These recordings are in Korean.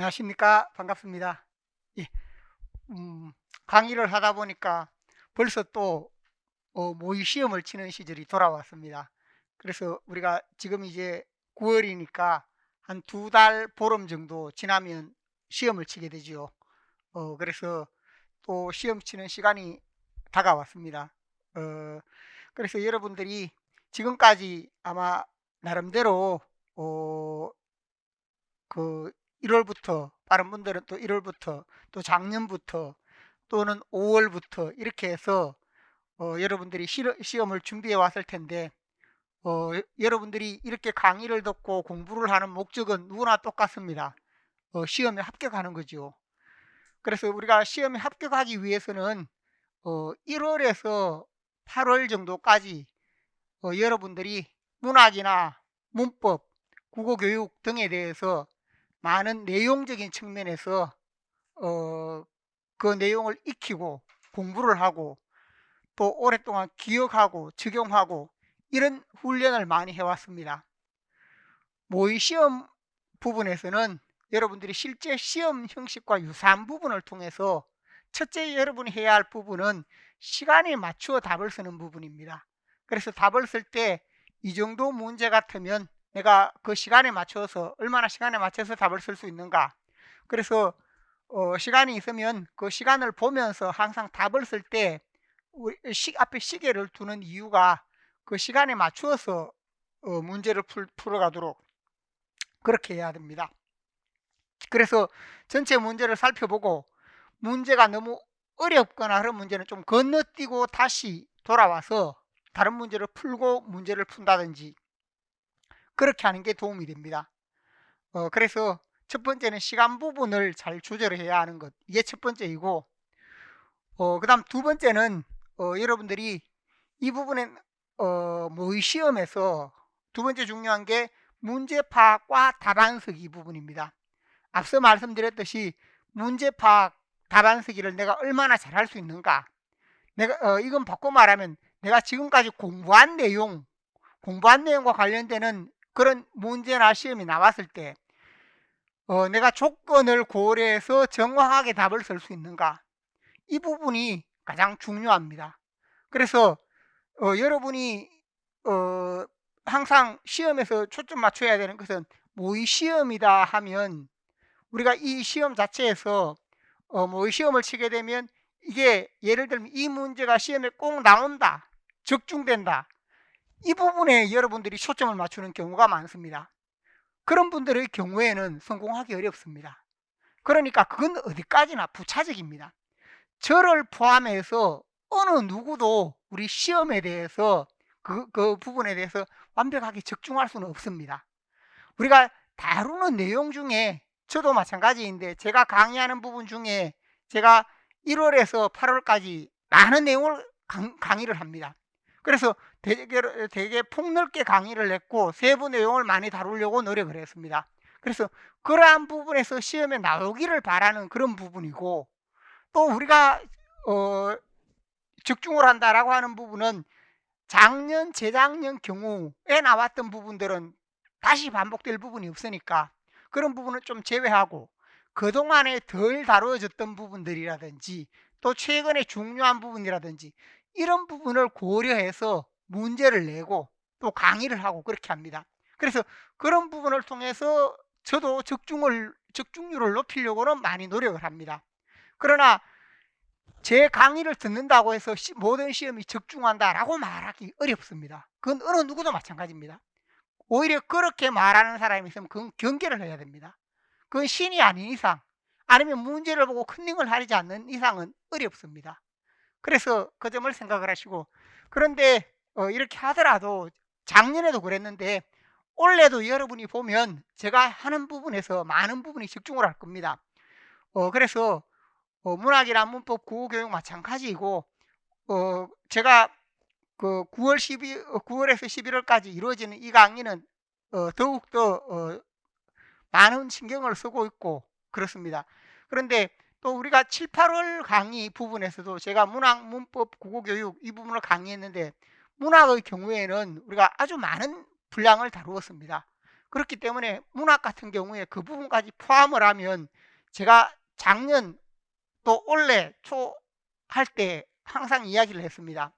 안녕하십니까? 반갑습니다. 예, 음, 강의를 하다 보니까 벌써 또 어, 모의 시험을 치는 시절이 돌아왔습니다. 그래서 우리가 지금 이제 9월이니까 한 두 달 보름 정도 지나면 시험을 치게 되지요. 어, 그래서 또 시험 치는 시간이 다가왔습니다. 어, 그래서 여러분들이 지금까지 아마 나름대로 어, 그 1월부터 다른 분들은 또 1월부터 또 작년부터 또는 5월부터 이렇게 해서 어, 여러분들이 시험을 준비해 왔을 텐데 어, 여러분들이 이렇게 강의를 듣고 공부를 하는 목적은 누구나 똑같습니다. 어, 시험에 합격하는 거죠. 그래서 우리가 시험에 합격하기 위해서는 1월에서 어, 8월 정도까지 어, 여러분들이 문학이나 문법, 국어교육 등에 대해서 많은 내용적인 측면에서 어, 그 내용을 익히고 공부를 하고 또 오랫동안 기억하고 적용하고 이런 훈련을 많이 해왔습니다. 모의 시험 부분에서는 여러분들이 실제 시험 형식과 유사한 부분을 통해서 첫째 여러분이 해야 할 부분은 시간에 맞추어 답을 쓰는 부분입니다. 그래서 답을 쓸 때 이 정도 문제 같으면 내가 그 시간에 맞춰서 얼마나 시간에 맞춰서 답을 쓸 수 있는가 그래서 어, 시간이 있으면 그 시간을 보면서 항상 답을 쓸 때 앞에 시계를 두는 이유가 그 시간에 맞추어서 어, 문제를 풀, 풀어가도록 그렇게 해야 됩니다. 그래서 전체 문제를 살펴보고 문제가 너무 어렵거나 그런 문제는 좀 건너뛰고 다시 돌아와서 다른 문제를 풀고 문제를 푼다든지 그렇게 하는 게 도움이 됩니다. 어, 그래서 첫 번째는 시간 부분을 잘 조절해야 하는 것. 이게 첫 번째이고, 어, 그 다음 두 번째는, 어, 여러분들이 이 부분에, 어, 모의 시험에서 두 번째 중요한 게 문제 파악과 답안 쓰기 부분입니다. 앞서 말씀드렸듯이 문제 파악, 답안 쓰기를 내가 얼마나 잘할 수 있는가. 내가, 어, 이건 바꿔 말하면 내가 지금까지 공부한 내용, 공부한 내용과 관련되는 그런 문제나 시험이 나왔을 때 어, 내가 조건을 고려해서 정확하게 답을 쓸 수 있는가 이 부분이 가장 중요합니다. 그래서 어, 여러분이 어, 항상 시험에서 초점 맞춰야 되는 것은 모의 시험이다 하면 우리가 이 시험 자체에서 어, 모의 시험을 치게 되면 이게 예를 들면 이 문제가 시험에 꼭 나온다 적중된다 이 부분에 여러분들이 초점을 맞추는 경우가 많습니다. 그런 분들의 경우에는 성공하기 어렵습니다. 그러니까 그건 어디까지나 부차적입니다. 저를 포함해서 어느 누구도 우리 시험에 대해서 그, 그 부분에 대해서 완벽하게 적중할 수는 없습니다. 우리가 다루는 내용 중에 저도 마찬가지인데 제가 강의하는 부분 중에 제가 1월에서 8월까지 많은 내용을 강, 강의를 합니다. 그래서 되게, 되게 폭넓게 강의를 했고 세부 내용을 많이 다루려고 노력을 했습니다. 그래서 그러한 부분에서 시험에 나오기를 바라는 그런 부분이고 또 우리가 어, 적중을 한다라고 하는 부분은 작년, 재작년 경우에 나왔던 부분들은 다시 반복될 부분이 없으니까 그런 부분을 좀 제외하고 그동안에 덜 다루어졌던 부분들이라든지 또 최근에 중요한 부분이라든지 이런 부분을 고려해서 문제를 내고 또 강의를 하고 그렇게 합니다. 그래서 그런 부분을 통해서 저도 적중을 적중률을 높이려고는 많이 노력을 합니다. 그러나 제 강의를 듣는다고 해서 시, 모든 시험이 적중한다라고 말하기 어렵습니다. 그건 어느 누구도 마찬가지입니다. 오히려 그렇게 말하는 사람이 있으면 그건 경계를 해야 됩니다. 그건 신이 아닌 이상 아니면 문제를 보고 컨닝을 하지 않는 이상은 어렵습니다. 그래서 그 점을 생각을 하시고 그런데 어, 이렇게 하더라도 작년에도 그랬는데 올해도 여러분이 보면 제가 하는 부분에서 많은 부분이 집중을 할 겁니다. 어, 그래서 어, 문학이나 문법 국어교육 마찬가지이고 어, 제가 그 9월 12 9월에서 11월까지 이루어지는 이 강의는 어, 더욱더 어, 많은 신경을 쓰고 있고 그렇습니다. 그런데 또 우리가 7, 8월 강의 부분에서도 제가 문학, 문법, 국어교육 이 부분을 강의했는데 문학의 경우에는 우리가 아주 많은 분량을 다루었습니다. 그렇기 때문에 문학 같은 경우에 그 부분까지 포함을 하면 제가 작년 또 올해 초 할 때 항상 이야기를 했습니다.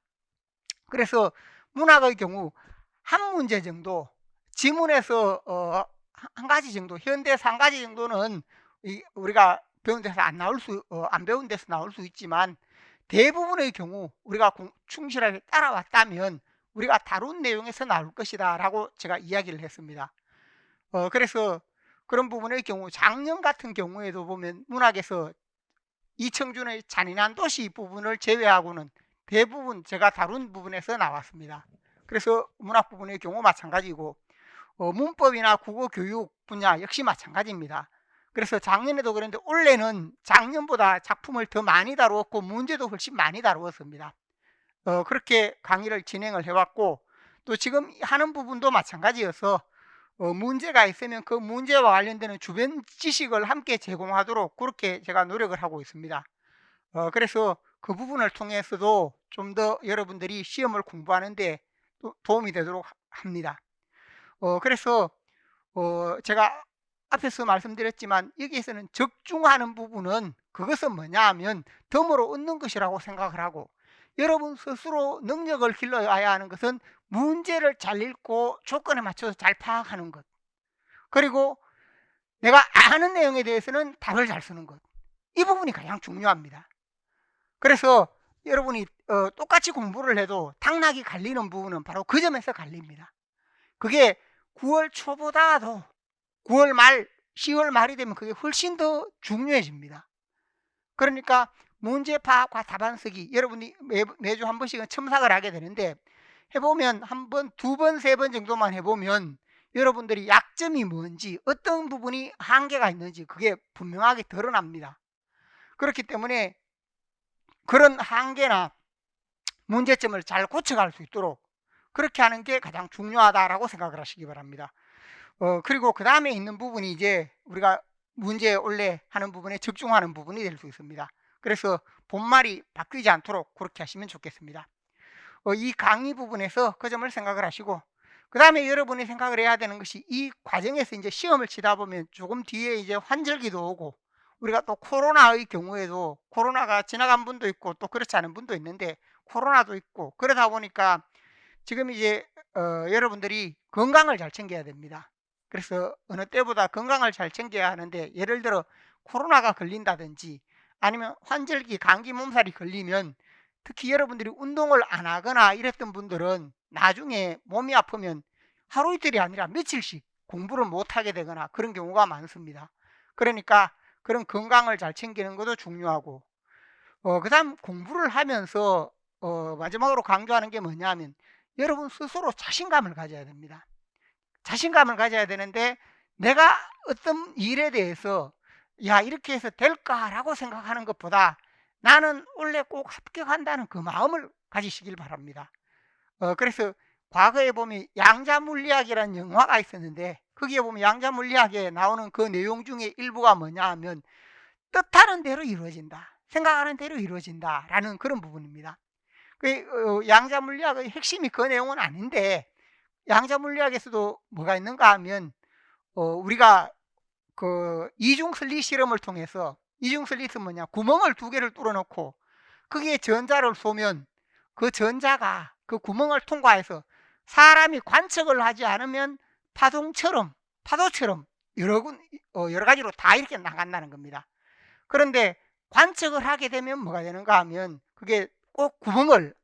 그래서 문학의 경우 한 문제 정도 지문에서 어, 한 가지 정도 현대사 한 가지 정도는 이 우리가 배운 데서 안 나올 수, 어, 안 배운 데서 나올 수 있지만 대부분의 경우 우리가 공- 충실하게 따라왔다면 우리가 다룬 내용에서 나올 것이다 라고 제가 이야기를 했습니다. 어, 그래서 그런 부분의 경우 작년 같은 경우에도 보면 문학에서 이청준의 잔인한 도시 부분을 제외하고는 대부분 제가 다룬 부분에서 나왔습니다. 그래서 문학 부분의 경우 마찬가지고 어, 문법이나 국어 교육 분야 역시 마찬가지입니다. 그래서 작년에도 그랬는데 올해는 작년보다 작품을 더 많이 다루었고 문제도 훨씬 많이 다루었습니다. 어, 그렇게 강의를 진행을 해왔고 또 지금 하는 부분도 마찬가지여서 어, 문제가 있으면 그 문제와 관련되는 주변 지식을 함께 제공하도록 그렇게 제가 노력을 하고 있습니다. 어, 그래서 그 부분을 통해서도 좀 더 여러분들이 시험을 공부하는데 도, 도움이 되도록 하- 합니다. 어, 그래서 어, 제가 앞에서 말씀드렸지만 여기에서는 적중하는 부분은 그것은 뭐냐 하면 덤으로 얻는 것이라고 생각을 하고 여러분 스스로 능력을 길러야 하는 것은 문제를 잘 읽고 조건에 맞춰서 잘 파악하는 것. 그리고 내가 아는 내용에 대해서는 답을 잘 쓰는 것. 이 부분이 가장 중요합니다. 그래서 여러분이 어, 똑같이 공부를 해도 당락이 갈리는 부분은 바로 그 점에서 갈립니다. 그게 9월 초보다도 9월 말, 10월 말이 되면 그게 훨씬 더 중요해집니다. 그러니까 문제 파악과 답안 쓰기 여러분이 매, 매주 한 번씩은 첨삭을 하게 되는데 해보면 한 번, 두 번, 세 번 정도만 해보면 여러분들이 약점이 뭔지 어떤 부분이 한계가 있는지 그게 분명하게 드러납니다. 그렇기 때문에 그런 한계나 문제점을 잘 고쳐갈 수 있도록 그렇게 하는 게 가장 중요하다라고 생각을 하시기 바랍니다. 어, 그리고 그 다음에 있는 부분이 이제 우리가 문제 원래 하는 부분에 적중하는 부분이 될 수 있습니다. 그래서 본말이 바뀌지 않도록 그렇게 하시면 좋겠습니다. 어, 이 강의 부분에서 그 점을 생각을 하시고 그 다음에 여러분이 생각을 해야 되는 것이 이 과정에서 이제 시험을 치다 보면 조금 뒤에 이제 환절기도 오고 우리가 또 코로나의 경우에도 코로나가 지나간 분도 있고 또 그렇지 않은 분도 있는데 코로나도 있고 그러다 보니까 지금 이제 어, 여러분들이 건강을 잘 챙겨야 됩니다. 그래서 어느 때보다 건강을 잘 챙겨야 하는데 예를 들어 코로나가 걸린다든지 아니면 환절기 감기 몸살이 걸리면 특히 여러분들이 운동을 안 하거나 이랬던 분들은 나중에 몸이 아프면 하루 이틀이 아니라 며칠씩 공부를 못 하게 되거나 그런 경우가 많습니다. 그러니까 그런 건강을 잘 챙기는 것도 중요하고 어, 그 다음 공부를 하면서 어, 마지막으로 강조하는 게 뭐냐면 여러분 스스로 자신감을 가져야 됩니다. 자신감을 가져야 되는데 내가 어떤 일에 대해서 야 이렇게 해서 될까라고 생각하는 것보다 나는 원래 꼭 합격한다는 그 마음을 가지시길 바랍니다. 어, 그래서 과거에 보면 양자물리학이라는 영화가 있었는데 거기에 보면 양자물리학에 나오는 그 내용 중에 일부가 뭐냐 하면 뜻하는 대로 이루어진다. 생각하는 대로 이루어진다. 라는 그런 부분입니다. 그 어, 양자물리학의 핵심이 그 내용은 아닌데 양자 물리학에서도 뭐가 있는가 하면 어, 우리가 그 이중 슬릿 실험을 통해서 이중 슬릿은 뭐냐 구멍을 두 개를 뚫어놓고 거기에 전자를 쏘면 그 전자가 그 구멍을 통과해서 사람이 관측을 하지 않으면 파동처럼 파도처럼 여러, 군- 어, 여러 가지로 다 이렇게 나간다는 겁니다. 그런데 관측을 하게 되면 뭐가 되는가 하면 그게 꼭 구멍을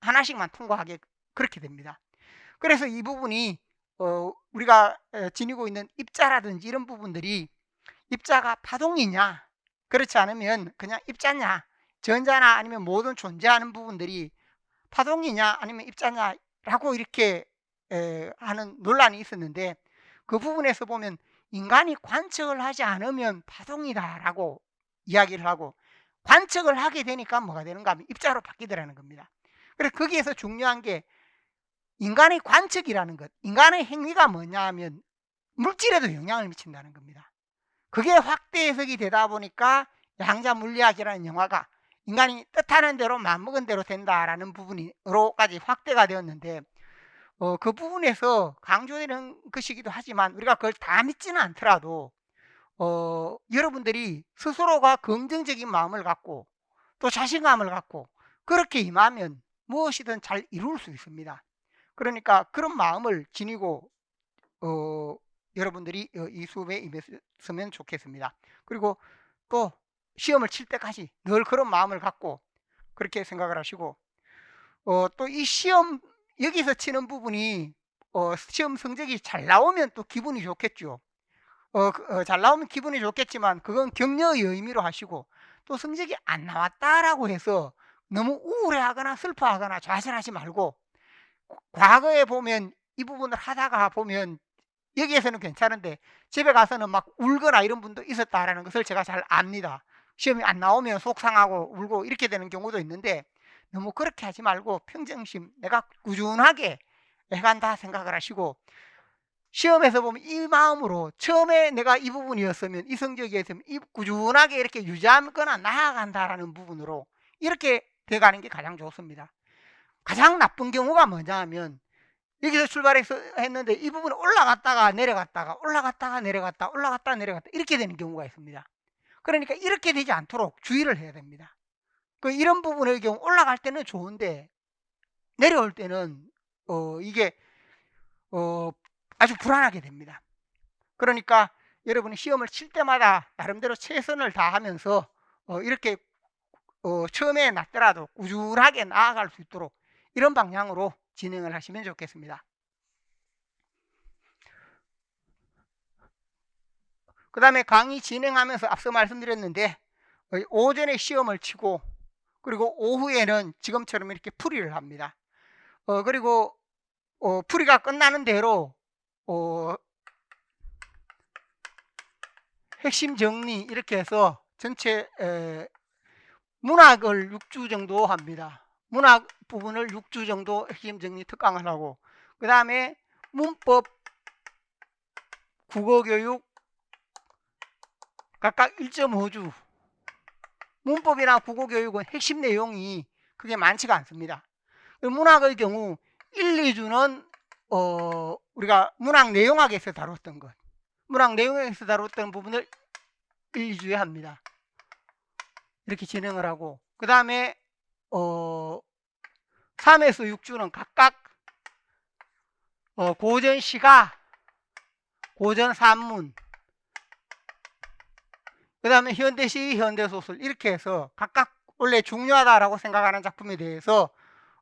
하나씩만 통과하게 그렇게 됩니다. 그래서 이 부분이 어, 우리가 에, 지니고 있는 입자라든지 이런 부분들이 입자가 파동이냐 그렇지 않으면 그냥 입자냐 전자나 아니면 모든 존재하는 부분들이 파동이냐 아니면 입자냐라고 이렇게 에, 하는 논란이 있었는데 그 부분에서 보면 인간이 관측을 하지 않으면 파동이다라고 이야기를 하고 관측을 하게 되니까 뭐가 되는가 하면 입자로 바뀌더라는 겁니다. 그래서 거기에서 중요한 게 인간의 관측이라는 것, 인간의 행위가 뭐냐 하면 물질에도 영향을 미친다는 겁니다. 그게 확대 해석이 되다 보니까 양자 물리학이라는 영화가 인간이 뜻하는 대로 마음먹은 대로 된다라는 부분으로까지 확대가 되었는데 어, 그 부분에서 강조되는 것이기도 하지만 우리가 그걸 다 믿지는 않더라도 어, 여러분들이 스스로가 긍정적인 마음을 갖고 또 자신감을 갖고 그렇게 임하면 무엇이든 잘 이룰 수 있습니다. 그러니까 그런 마음을 지니고 어, 여러분들이 어, 이 수업에 임했으면 좋겠습니다. 그리고 또 시험을 칠 때까지 늘 그런 마음을 갖고 그렇게 생각을 하시고 어, 또 이 시험 여기서 치는 부분이 어, 시험 성적이 잘 나오면 또 기분이 좋겠죠. 어, 그, 어, 잘 나오면 기분이 좋겠지만 그건 격려의 의미로 하시고 또 성적이 안 나왔다라고 해서 너무 우울해하거나 슬퍼하거나 좌절하지 말고 과거에 보면 이 부분을 하다가 보면 여기에서는 괜찮은데 집에 가서는 막 울거나 이런 분도 있었다라는 것을 제가 잘 압니다. 시험이 안 나오면 속상하고 울고 이렇게 되는 경우도 있는데 너무 그렇게 하지 말고 평정심 내가 꾸준하게 해간다 생각을 하시고 시험에서 보면 이 마음으로 처음에 내가 이 부분이었으면 이 성적이었으면 이 꾸준하게 이렇게 유지하거나 나아간다라는 부분으로 이렇게 돼가는 게 가장 좋습니다. 가장 나쁜 경우가 뭐냐 하면 여기서 출발해서 했는데 이 부분에 올라갔다가 내려갔다가 올라갔다가 내려갔다 올라갔다가 내려갔다 이렇게 되는 경우가 있습니다. 그러니까 이렇게 되지 않도록 주의를 해야 됩니다. 그 이런 부분의 경우 올라갈 때는 좋은데 내려올 때는 어 이게 어 아주 불안하게 됩니다. 그러니까 여러분이 시험을 칠 때마다 나름대로 최선을 다하면서 어 이렇게 어 처음에 낮더라도 꾸준하게 나아갈 수 있도록 이런 방향으로 진행을 하시면 좋겠습니다. 그 다음에 강의 진행하면서 앞서 말씀드렸는데 어, 오전에 시험을 치고 그리고 오후에는 지금처럼 이렇게 풀이를 합니다. 어, 그리고 어, 풀이가 끝나는 대로 어, 핵심 정리 이렇게 해서 전체 에, 문학을 6주 정도 합니다. 문학 부분을 6주 정도 핵심 정리 특강을 하고 그 다음에 문법, 국어교육 각각 1.5주 문법이나 국어교육은 핵심 내용이 그게 많지가 않습니다. 문학의 경우 1, 2주는 어, 우리가 문학 내용학에서 다뤘던 것 문학 내용에서 다뤘던 부분을 1, 2주에 합니다. 이렇게 진행을 하고 그 다음에 어, 3에서 6주는 각각 어, 고전 시가, 고전 산문, 그 다음에 현대시, 현대소설 이렇게 해서 각각 원래 중요하다라고 생각하는 작품에 대해서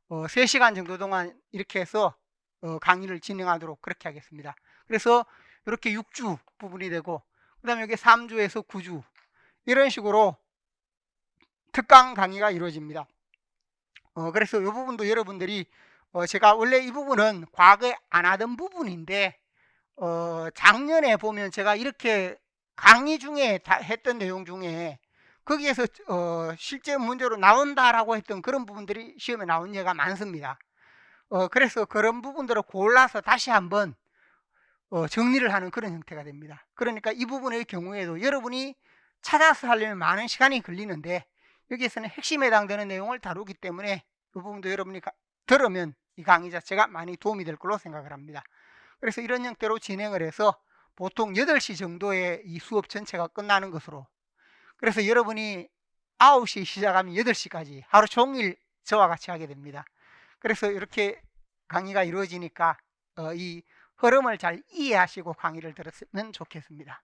어, 3시간 정도 동안 이렇게 해서 어, 강의를 진행하도록 그렇게 하겠습니다. 그래서 이렇게 6주 부분이 되고 그 다음에 여기 3주에서 9주 이런 식으로 특강 강의가 이루어집니다. 어, 그래서 이 부분도 여러분들이 어, 제가 원래 이 부분은 과거에 안 하던 부분인데 어, 작년에 보면 제가 이렇게 강의 중에 다 했던 내용 중에 거기에서 어, 실제 문제로 나온다라고 했던 그런 부분들이 시험에 나온 예가 많습니다. 어, 그래서 그런 부분들을 골라서 다시 한번 어, 정리를 하는 그런 형태가 됩니다. 그러니까 이 부분의 경우에도 여러분이 찾아서 하려면 많은 시간이 걸리는데 여기에서는 핵심에 해당되는 내용을 다루기 때문에 이 부분도 여러분이 가, 들으면 이 강의 자체가 많이 도움이 될 걸로 생각을 합니다. 그래서 이런 형태로 진행을 해서 보통 8시 정도에 이 수업 전체가 끝나는 것으로 그래서 여러분이 9시 시작하면 8시까지 하루 종일 저와 같이 하게 됩니다. 그래서 이렇게 강의가 이루어지니까 어, 이 흐름을 잘 이해하시고 강의를 들었으면 좋겠습니다.